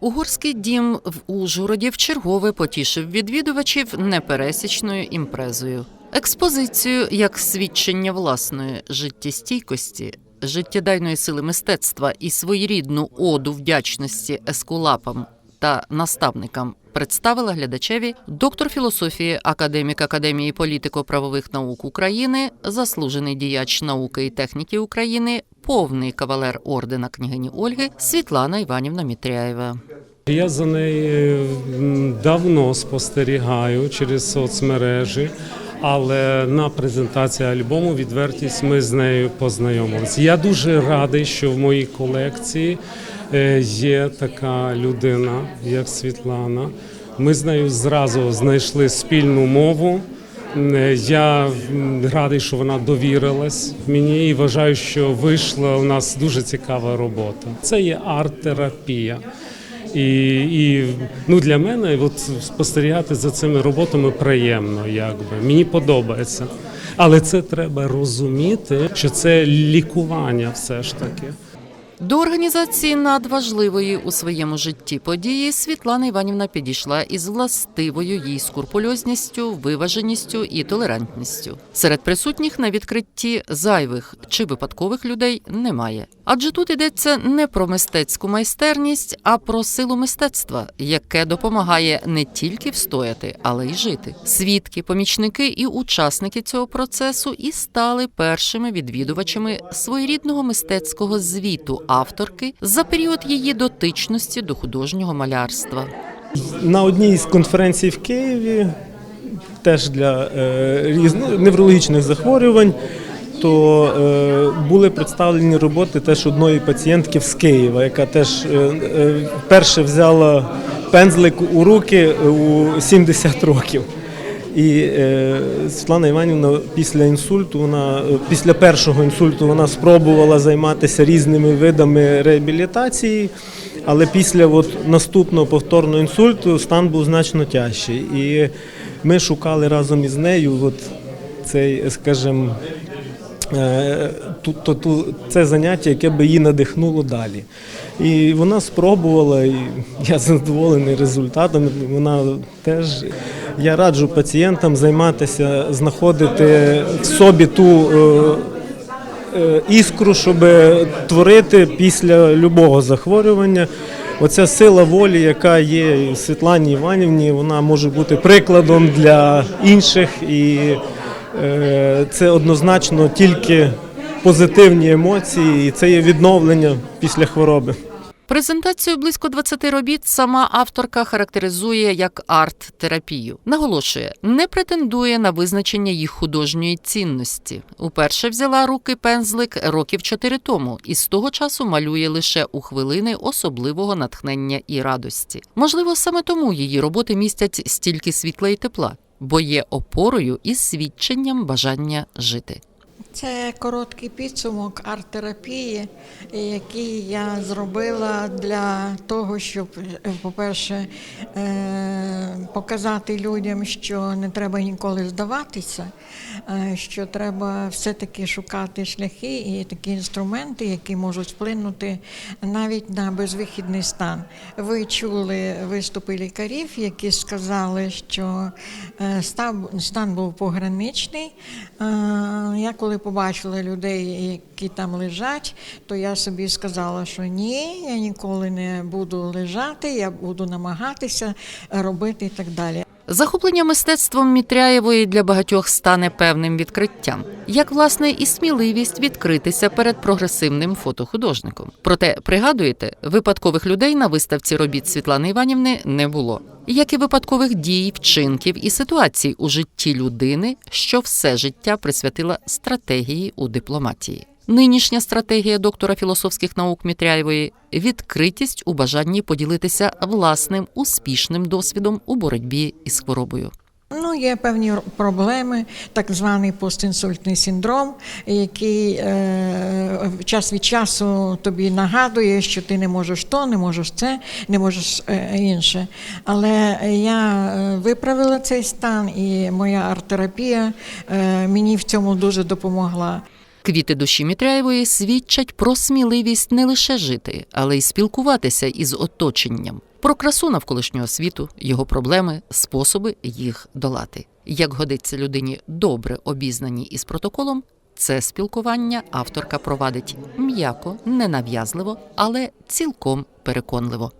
Угорський дім в Ужгороді вчергове потішив відвідувачів непересічною імпрезою. Експозицію як свідчення власної життєстійкості, життєдайної сили мистецтва і своєрідну оду вдячності ескулапам та наставникам представила глядачеві доктор філософії, академік Академії політико-правових наук України, заслужений діяч науки і техніки України, повний кавалер ордена княгині Ольги Світлана Іванівна Мітряєва. Я за нею давно спостерігаю через соцмережі, але на презентації альбому відвертість ми з нею познайомилися. Я дуже радий, що в моїй колекції е, є така людина, як Світлана. Ми з нею зразу знайшли спільну мову. Я радий, що вона довірилась мені і вважаю, що вийшла у нас дуже цікава робота. Це є арт-терапія. І, і ну, для мене от, спостерігати за цими роботами приємно, якби. Мені подобається. Але це треба розуміти, що це лікування все ж таки. До організації надважливої у своєму житті події Світлана Іванівна підійшла із властивою їй скурпульозністю, виваженістю і толерантністю. Серед присутніх на відкритті зайвих чи випадкових людей немає. Адже тут йдеться не про мистецьку майстерність, а про силу мистецтва, яке допомагає не тільки встояти, але й жити. Свідки, помічники і учасники цього процесу і стали першими відвідувачами своєрідного мистецького звіту авторки за період її дотичності до художнього малярства. На одній з конференцій в Києві, теж для е, різних неврологічних захворювань, то е, були представлені роботи теж одної пацієнтки з Києва, яка теж е, е, вперше взяла пензлик у руки у 70 років. І е, Світлана Іванівна після інсульту, вона е, після першого інсульту вона спробувала займатися різними видами реабілітації, але після от, наступного повторного інсульту стан був значно тяжчий. І ми шукали разом із нею от цей, скажімо, е, ту, ту, ту, це заняття, яке би її надихнуло далі. І вона спробувала, і я задоволений результатом. Вона теж я раджу пацієнтам займатися, знаходити в собі ту е, е, іскру, щоб творити після любого захворювання. Оця сила волі, яка є Світлані Іванівні, вона може бути прикладом для інших, і е, це однозначно тільки позитивні емоції, і це є відновлення після хвороби. Презентацію близько 20 робіт сама авторка характеризує як арт-терапію. Наголошує, не претендує на визначення їх художньої цінності. Уперше взяла руки пензлик років чотири тому, і з того часу малює лише у хвилини особливого натхнення і радості. Можливо, саме тому її роботи містять стільки світла і тепла, бо є опорою і свідченням бажання жити. Це короткий підсумок арт-терапії, який я зробила для того, щоб, по-перше, е, показати людям, що не треба ніколи здаватися, е, що треба все-таки шукати шляхи і такі інструменти, які можуть вплинути навіть на безвихідний стан. Ви чули виступи лікарів, які сказали, що е, стан, був пограничний. Я коли побачила людей, які там лежать, то я собі сказала, що ні, я ніколи не буду лежати, я буду намагатися робити і так далі. Захоплення мистецтвом Мітряєвої для багатьох стане певним відкриттям, як власне і сміливість відкритися перед прогресивним фотохудожником. Проте пригадуєте, випадкових людей на виставці робіт Світлани Іванівни не було, як і випадкових дій, вчинків і ситуацій у житті людини, що все життя присвятила стратегії у дипломатії. Нинішня стратегія доктора філософських наук Мітряєвої відкритість у бажанні поділитися власним успішним досвідом у боротьбі із хворобою. Ну, є певні проблеми, так званий постінсультний синдром, який е, час від часу тобі нагадує, що ти не можеш то, не можеш це, не можеш е, інше. Але я е, виправила цей стан, і моя арт-терапія е, мені в цьому дуже допомогла. Квіти душі Мітряєвої свідчать про сміливість не лише жити, але й спілкуватися із оточенням, про красу навколишнього світу, його проблеми, способи їх долати. Як годиться людині добре обізнаній із протоколом, це спілкування авторка провадить м'яко, ненав'язливо, але цілком переконливо.